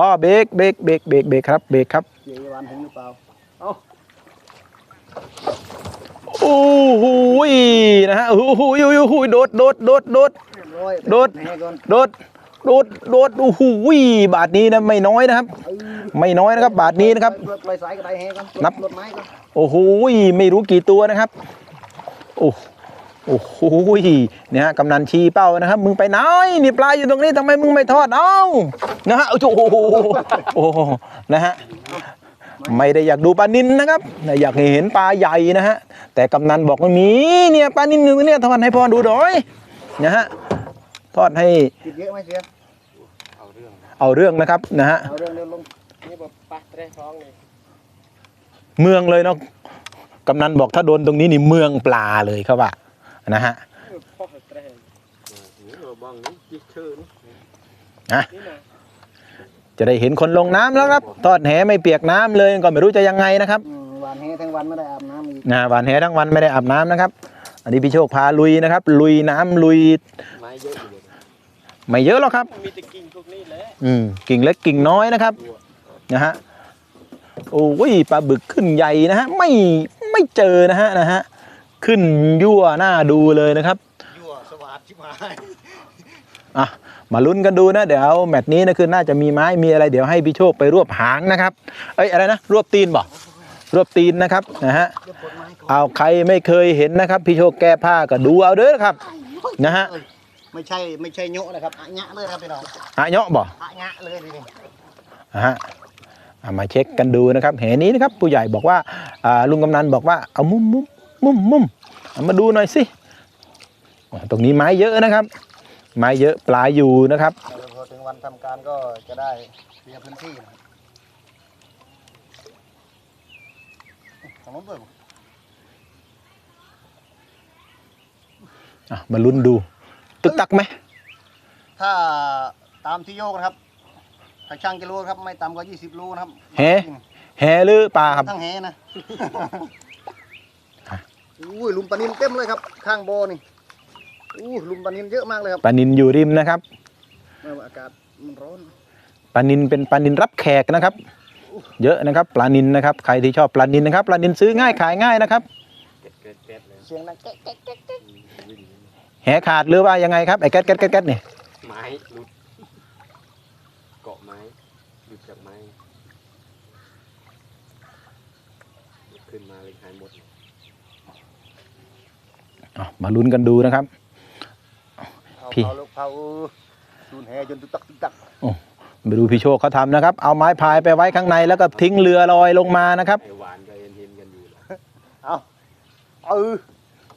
อ๋อเบรกเบรกเบรกเบรกเบรกครับเบรกครับเกี่ยววันเห็นหรือเปล่าเอ้าโอ้โหยนะฮะโอ้โหยโอ้โหยโดดโดดโดดโดดเรียบร้อยโดดแห่ก่อนโดดโดดโดดโอ้โหยบาทนี้นะไม่น้อยนะครับเอ้ยไม่น้อยนะครับ บาทนี้นะครับปล่อยสายกระไดแห่ก่อนนับรถไม้ก่อนโอ้โหยไม่รู้กี่ตัวนะครับ โอ้โอ้โหยเนี่ยฮะกำนันชี้เป้านะครับ มึงไปไหนนี่ปลาอยู่ตรงนี้ทำไมมึงไม่ทอดเอ้านะฮะโอ้โหโอ้โหนะฮะไม่ได้อยากดูปลานินนะครับแต่อยากเห็นปลาใหญ่นะฮะแต่กำนันบอกว่ามีเนี่ยปลานินอยู่เนี่ยทอดให้พ่อดูหน่อยนะฮะทอดให้ติดเยอะไหมเสียเอาเรื่องนะครับนะฮะเอาเรื่องเร็วลงนี่บอกปะเตะท้องนี่เมืองเลยเนาะกำนันบอกถ้าโดนตรงนี้นี่เมืองปลาเลยครับว่า นะฮะพ่อเตะนี่เราบังนี่จิเชิญนะนี่นะจะได้เห็นคนลงน้ำแล้วครับทอดแหไม่เปียกน้ำเลยก็ไม่รู้จะยังไงนะครับอืมหวานแห่ทั้งวันไม่ได้อาบน้ำอีกนะหวานแหทั้งวันไม่ได้อาบน้ำนะครับ อันนี้พี่โชคพาลุยนะครับ ลุยน้ำลุยไม้เยอะอยู่เลยไม่เยอะหรอกครับมีแต่กิ่งพวกนี้แหละอืมกิ่งเล็กกิ่งน้อยนะครับนะฮะโอ้ยปลาบึกขึ้นใหญ่นะฮะไม่ไม่เจอนะฮะนะฮะ ขึ้นยั่วหน้าดูเลยนะครับยั่วสวัสดชิบหายอะมาลุ้นกันดูนะเดี๋ยวแมตช์นี้นะคือน่าจะมีไม้มีอะไรเดี๋ยวให้พี่โชคไปรวบหางนะครับเอ้ยอะไรนะรวบตีนบ่รวบตีนนะครับนะฮะเดี๋ยวปลดไม้ก่อนเอาใครไม่เคยเห็นนะครับ พี่โชคแก้ผ้าก็ดูเอาเด้อครับนะฮะเอ้ยไม่ใช่ไม่ใช่โยะนะครับอะงะเลยครับพี่น้องหะเนาะบ่อะงะเลยนี่อะฮะอะมาเช็คกันดูนะครับแหนี้นะครับ ผู้ใหญ่บอกว่าอ่าลุงกำนันบอกว่าเอามุมมุม มุมมุมเอามาดูหน่อยสิอะตรงนี้ไม้เยอะนะครับ ไม้เยอะปลาอยู่นะครับเดี๋ยวพอถึงวันทำการก็จะได้เคลียร์พื้นที่นะครับทางโน้นด้วยบ่อะมาลุ้นดู ตึกตักไหม ถ้าตามที่โยกนะครับถ้าช่างกิโลครับ ไม่ต่ำกว่า20โลนะครับ แหแหหรือปลาครับ ทั้งแหนะ อุ้ยหลุมปลานินเต็มเลยครับ ข้างโบอนี่อู้หลุมปลานินเยอะมากเลยครับปลานินอยู่ริมนะครับเมื่ออากาศมันร้อนปลานินเป็นปลานินรับแขกนะครับ เยอะนะครับปลานินนะครับใครที่ชอบปลานินนะครับปลานินซื้อง่ายขายง่ายนะครับเก็ดเก็ดเก็ดเลยเสียงดังแก๊กแก๊กแก๊กแก๊กวิ่งแหขาดหรือว่ายังไงครับไอ้แก๊สแก๊สแก๊สแก๊สเนี่ยไม้หลุดเกาะไม้หลุดจากไม้ขึ้นมาเลยหายหมดอะ มาลุ้นกันดูนะครับเผาพี่เผาลูกเผาสูนแหจนตึกตักตึกตักไปดูพี่โชคเขาทำนะครับ เอาไม้พายไปไว้ข้างในแล้วก็ทิ้งเรือลอยลงมานะครับไอหวานก็เห็นเห็นกันอยู่แหละเอาเออ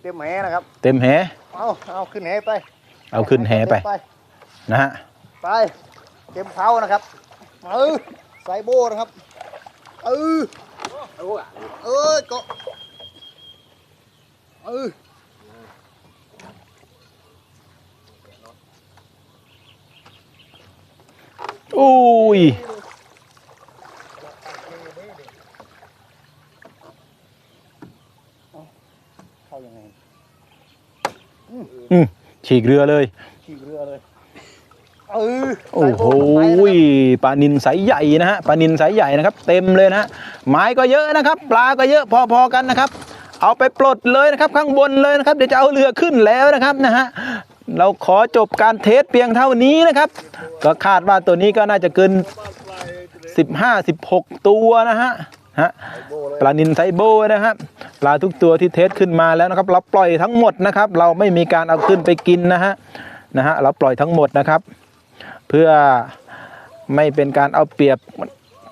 เต็มแหนะครับ เต็มแหเอาเอาขึ้นแหไป เอาขึ้นแหไปไปนะฮะไปเต็มเผานะครับเออใส่โบนะครับเออโอ้อะเออเกาะเออ อุ้ยเข้ายังไงอืมฉีกเรือเลยขี่เรือเลยเออโอ้ใส่โหโบลงไปนะครับปลานินสายใหญ่นะฮะปลานินสายใหญ่นะครับ เต็มเลยนะฮะไม้ก็เยอะนะครับ ปลาก็เยอะพอๆกันนะครับ เอาไปปลดเลยนะครับ ข้างบนเลยนะครับ เดี๋ยวจะเอาเรือขึ้นแล้วนะครับนะฮะ เราขอจบการเทสเพียงเท่านี้นะครับ ก็คาดว่าตัวนี้ก็น่าจะเกิน 15 16 ตัวนะฮะฮะปลานินไซโบนะครับปลาทุกตัวที่เทสขึ้นมาแล้วนะครับเราปล่อยทั้งหมดนะครับ เราไม่มีการเอาขึ้นไปกินนะฮะนะฮะเราปล่อยทั้งหมดนะครับ เพื่อไม่เป็นการเอาเปรียบ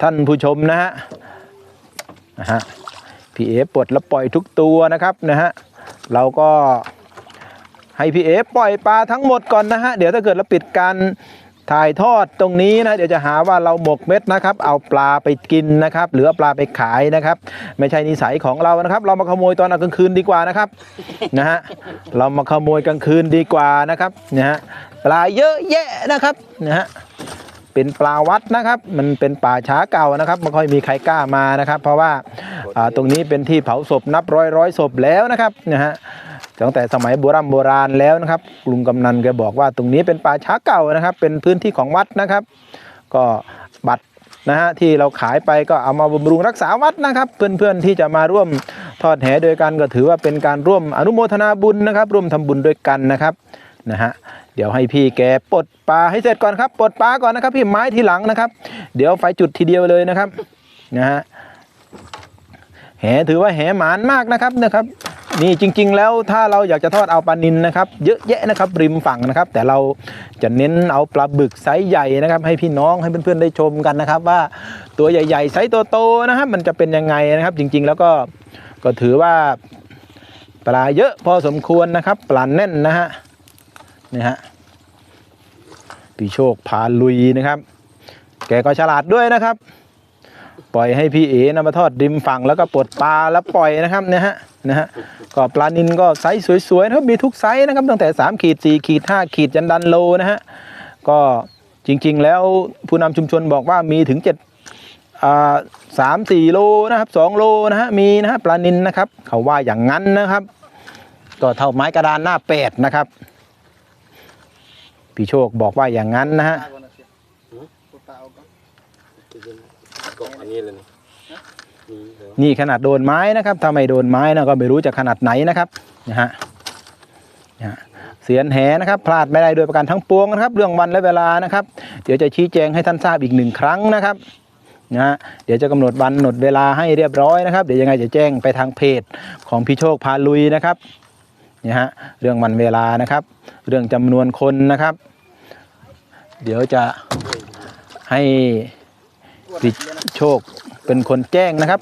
ท่านผู้ชมนะฮะนะฮะพี่เอปลดแล้วปล่อยทุกตัวนะครับนะฮะเราก็ ให้พี่เอปล่อยปลาทั้งหมดก่อนนะฮะ เดี๋ยวถ้าเกิดเราปิดการถ่ายทอดตรงนี้นะเดี๋ยวจะหาว่าเราหมกเม็ดนะครับ เอาปลาไปกินนะครับหรือปลาไปขายนะครับ ไม่ใช่นิสัยของเรานะครับ เรามาขโมยตอนกลางคืนดีกว่านะครับนะฮะเรามาขโมยกลางคืนดีกว่านะครับนะฮะปลาเยอะแยะนะครับนะฮะเป็นปลาวัดนะครับ มันเป็นป่าช้าเก่านะครับไม่ค่อยมีใครกล้ามานะครับ เพราะว่าอ่าตรงนี้เป็นที่เผาศพนับร้อยร้อยศพแล้วนะครับนะฮะ ตั้งแต่สมัยโบราณโบราณแล้วนะครับลุงกำนันแกบอกว่าตรงนี้เป็นป่าช้าเก่านะครับ เป็นพื้นที่ของวัดนะครับ ก็บัตรนะฮะที่เราขายไปก็เอามาบำรุงรักษาวัดนะครับ เพื่อนๆที่จะมาร่วมทอดแหโดยกันก็ถือว่าเป็นการร่วมอนุโมทนาบุญนะครับ ร่วมทำบุญด้วยกันนะครับนะฮะเดี๋ยวให้พี่แกปลดปลาให้เสร็จก่อนครับปลดปลาก่อนนะครับ พี่ไม้ทีหลังนะครับ เดี๋ยวไฟจุดทีเดียวเลยนะครับนะฮะแหถือว่าแหหมานมากนะครับนะครับ นี่จริง ๆ แล้วถ้าเราอยากจะทอดเอาปลานินนะครับ เยอะแยะนะครับริมฝั่งนะครับ แต่เราจะเน้นเอาปลาบึกไซส์ใหญ่นะครับ ให้พี่น้องให้เพื่อนๆได้ชมกันนะครับ ว่าตัวใหญ่ๆไซส์โตๆนะครับ มันจะเป็นยังไงนะครับ จริง ๆ แล้วก็ก็ถือว่าปลาเยอะพอสมควรนะครับปลาแน่นนะฮะนี่ฮะพี่โชคพาลุยนะครับ แกก็ฉลาดด้วยนะครับ ปล่อยให้พี่เอ๋นำมาทอดริมฝั่งแล้วก็ปลดปลาแล้วปล่อยนะครับเนี่ยฮะนะฮะก็ปลานินก็ไซส์สวยๆนะครับมีทุกไซส์นะครับตั้งแต่3ขีด4ขีด5ขีดยันดันโลนะฮะก็จริงๆ แล้วผู้นำชุมชนบอกว่ามีถึง7อ่าสามสี่โลนะครับสองโลนะฮะมีนะฮะปลานินนะครับ เขาว่าอย่างนั้นนะครับ ก็เท่าไม้กระดานหน้าเป็ดนะครับพี่โชคบอกว่าอย่างนั้นนะฮะ เกาะอันนี้เลยนี่ขนาดโดนไม้นะครับถ้าไม่โดนไม้นะก็ไม่รู้จะขนาดไหนนะครับนะฮะนะฮะเสียนแหนะครับพลาดไม่ได้โดยประการทั้งปวงนะครับ เรื่องวันและเวลานะครับ เดี๋ยวจะชี้แจงให้ท่านทราบอีกหนึ่งครั้งนะครับนะฮะเดี๋ยวจะกำหนดวันกำหนดเวลาให้เรียบร้อยนะครับ เดี๋ยวยังไงจะแจ้งไปทางเพจของพี่โชคพาลุยนะครับนะฮะเรื่องวันเวลานะครับ เรื่องจำนวนคนนะครับ เดี๋ยวจะให้ ติโชคเป็นคนแจ้งนะครับ